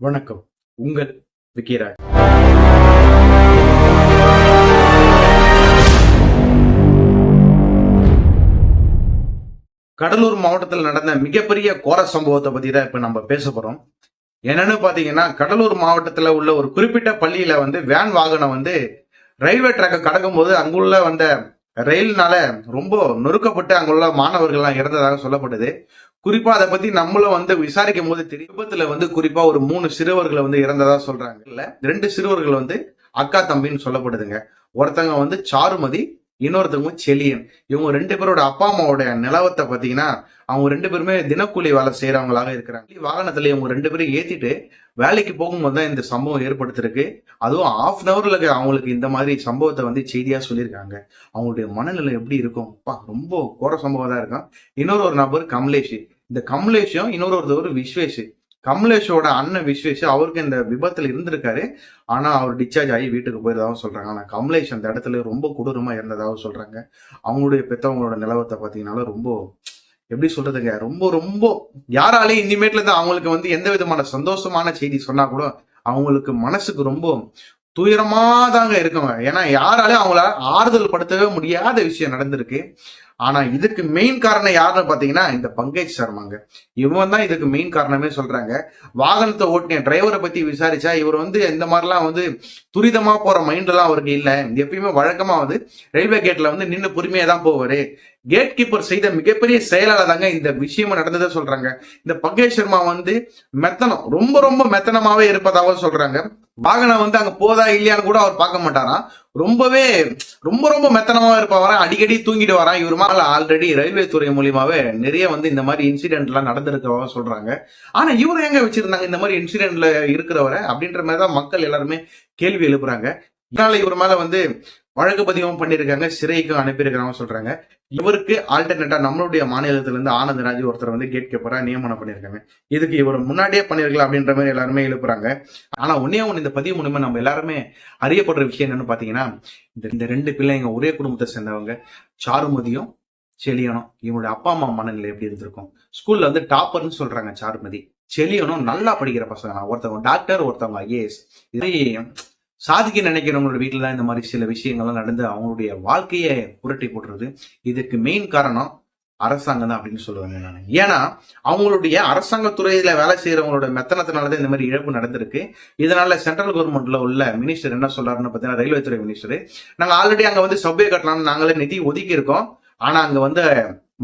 வணக்கம். உங்கள் விக்கிராஜ். கடலூர் மாவட்டத்தில் நடந்த மிகப்பெரிய கோர சம்பவத்தை பத்தி தான் இப்ப நம்ம பேச போறோம். என்னன்னு பாத்தீங்கன்னா கடலூர் மாவட்டத்துல உள்ள ஒரு குறிப்பிட்ட பள்ளியில வந்து வேன் வாகனம் வந்து ரயில்வே ட்ராக்கை கடக்கும் போது அங்குள்ள வந்த ரயில்னால ரொம்ப நொறுக்கப்பட்டு அங்குள்ள மாணவர்கள்லாம் இறந்ததாக சொல்லப்படுது குறிப்பா அதை பத்தி நம்மளும் வந்து விசாரிக்கும் போது தெரியும். விபத்துல வந்து குறிப்பா ஒரு மூணு சிறுவர்களை வந்து இறந்ததா சொல்றாங்க. இல்ல ரெண்டு சிறுவர்கள் வந்து அக்கா தம்பின்னு சொல்லப்படுதுங்க. ஒருத்தங்க வந்து சாருமதி இன்னொருத்தவங்க செலியன் இவங்க ரெண்டு பேரோட அப்பா அம்மாவோட நிலவத்தை பார்த்தீங்கன்னா அவங்க ரெண்டு பேருமே தினக்கூலி வேலை செய்யறவங்களாக இருக்கிறாங்க. வாகனத்துல இவங்க ரெண்டு பேரும் ஏத்திட்டு வேலைக்கு போகும்போது தான் இந்த சம்பவம் ஏற்படுத்திருக்கு. அதுவும் ஆஃப் அன் ஹவர்ல அவங்களுக்கு இந்த மாதிரி சம்பவத்தை வந்து செய்தியா சொல்லியிருக்காங்க. அவங்களுடைய மனநிலை எப்படி இருக்கும்? அப்பா ரொம்ப கோர சம்பவம் தான் இருக்கும். இன்னொரு ஒரு நபர் கமலேஷ். இந்த கமலேஷும் இன்னொரு ஒருத்தவர் விஸ்வேஷ். கமலேஷோட அண்ணன் விஸ்வேஷ் அவருக்கு இந்த விபத்துல இருந்திருக்காரு. ஆனா அவர் டிஸ்சார்ஜ் ஆகி வீட்டுக்கு போயிருந்தாவும் சொல்றாங்க. ஆனா கமலேஷ் அந்த இடத்துல ரொம்ப கொடூரமா இருந்ததாகவும் சொல்றாங்க. அவங்களுடைய பெத்தவங்களோட நிலவரத்தை பாத்தீங்கன்னா ரொம்ப எப்படி சொல்றதுங்க ரொம்ப ரொம்ப யாராலையும் இனிமேட்ல இருந்து அவங்களுக்கு வந்து எந்த விதமான சந்தோஷமான செய்தி சொன்னா கூட அவங்களுக்கு மனசுக்கு ரொம்ப துயரமா தாங்க இருக்குங்க. ஏன்னா யாராலையும் அவங்கள ஆறுதல் படுத்தவே முடியாத விஷயம் நடந்திருக்கு. ஆனா இதுக்கு மெயின் காரணம் யாருன்னு பாத்தீங்கன்னா இந்த பங்கேஜ் சர்மாங்க. இவன் தான் இதுக்கு மெயின் காரணமே சொல்றாங்க. வாகனத்தை ஓட்டின டிரைவரை பத்தி விசாரிச்சா இவர் வந்து இந்த மாதிரிலாம் வந்து துரிதமா போற மைண்ட் எல்லாம் அவருக்கு இல்லை. எப்பயுமே வழக்கமா வந்து ரயில்வே கேட்ல வந்து நின்று பொறுமையா தான் போவாரு. கேட் கீப்பர் செய்த மிகப்பெரிய செயலாளர் தாங்க இந்த விஷயமும் நடந்ததை சொல்றாங்க. இந்த பங்கேஷ் சர்மா வந்து மெத்தனம் ரொம்ப ரொம்ப மெத்தனமாவே இருப்பதாக சொல்றாங்க. வாகனம் வந்து அங்க போதா இல்லையான்னு கூட அவர் பார்க்க மாட்டாராம். ரொம்பவே ரொம்ப ரொம்ப மெத்தனமா இருப்பவரான் அடிக்கடி தூங்கிட்டு வரான். இவர் மேல ஆல்ரெடி ரயில்வே துறை மூலியமாவே நிறைய வந்து இந்த மாதிரி இன்சிடென்ட் எல்லாம் சொல்றாங்க. ஆனா இவரை எங்க வச்சிருந்தாங்க இந்த மாதிரி இன்சிடென்ட்ல இருக்கிறவரை? அப்படின்ற மாதிரி தான் மக்கள் எல்லாருமே கேள்வி எழுப்புறாங்க. இதனால இவர் மேல வந்து வழக்கு பதிவும் பண்ணியிருக்காங்க சிறைக்கு அனுப்பியிருக்கிறாங்க சொல்றாங்க. இவருக்கு ஆல்டர்னேட்டா நம்மளுடைய மாநிலத்துல இருந்து ஆனந்த் ராஜ் ஒருத்தர் வந்து கேட் கீப்பரா நியமனம் பண்ணியிருக்காங்க. இதுக்கு இவர் முன்னாடியே பண்ணிருக்கலாம் அப்படின்ற மாதிரி எல்லாருமே எழுப்புறாங்க. ஆனா ஒன்னே ஒண்ணு இந்த பதிவு மூலமா நம்ம எல்லாருமே அறியப்படுற விஷயம் என்னன்னு பாத்தீங்கன்னா இந்த இந்த ரெண்டு பிள்ளைங்க ஒரே குடும்பத்தை சேர்ந்தவங்க சாருமதியும் செலியனும் இவங்களுடைய அப்பா அம்மா மனநிலை எப்படி இருந்திருக்கும்? ஸ்கூல்ல வந்து டாப்பர்னு சொல்றாங்க சாருமதி. செலியனும் நல்லா படிக்கிற பசங்க. ஒருத்தவங்க டாக்டர் ஒருத்தவங்க ஐஏஎஸ் இதே சாதிக்க நினைக்கிறவங்களோட வீட்டில் தான் இந்த மாதிரி சில விஷயங்கள்லாம் நடந்து அவங்களுடைய வாழ்க்கையை புரட்டி போட்டுறது இதுக்கு மெயின் காரணம் அரசாங்கம் தான் அப்படின்னு சொல்லுவாங்க நான். ஏன்னா அவங்களுடைய அரசாங்க துறையில வேலை செய்யறவங்களோட மெத்தனத்தினாலதான் இந்த மாதிரி இழப்பு நடந்திருக்கு. இதனால சென்ட்ரல் கவர்மெண்ட்ல உள்ள மினிஸ்டர் என்ன சொல்றாருன்னு பார்த்தீங்கன்னா ரயில்வே துறை மினிஸ்டர் நாங்க ஆல்ரெடி அங்க வந்து சபையை கட்டலாம்னு நாங்களே நிதி ஒதுக்கி இருக்கோம் ஆனா அங்க வந்து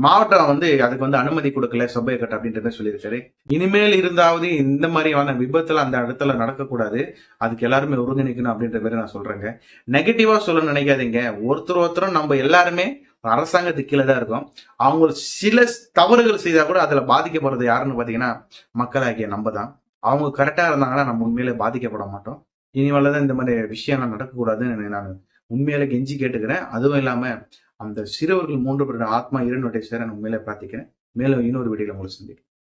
மாவட்டம் வந்து அதுக்கு வந்து அனுமதி கொடுக்கல சபை கட் அப்படின்றத சொல்லியிருக்காரு. இனிமேல் இருந்தாவது இந்த மாதிரியான விபத்துல அந்த இடத்துல நடக்கக்கூடாது. அதுக்கு எல்லாருமே ஒருங்கிணைக்கணும் அப்படின்ற மாதிரி நான் சொல்றேங்க. நெகட்டிவா சொல்ல நினைக்காதீங்க. ஒருத்தர் ஒருத்தரும் நம்ம எல்லாருமே அரசாங்கத்துக்கு கீழே தான் இருக்கும். அவங்க சில தவறுகள் செய்தா கூட அதுல பாதிக்கப்படுறது யாருன்னு பாத்தீங்கன்னா மக்களாகிய நம்ம தான். அவங்க கரெக்டா இருந்தாங்கன்னா நம்ம உண்மையிலே பாதிக்கப்பட மாட்டோம். இனிமேல தான் இந்த மாதிரி விஷயம்லாம் நடக்கக்கூடாதுன்னு நான் உண்மையில கெஞ்சி கேட்டுக்கிறேன். அதுவும் இல்லாம அந்த சிறுவர்கள் மூன்று பேரோட ஆத்மா இரண்டு சேர நான் உண்மையிலே பிரார்த்திக்கிறேன். மேலும் இன்னொரு வீடியோவில் உங்களை சந்திக்கிறேன்.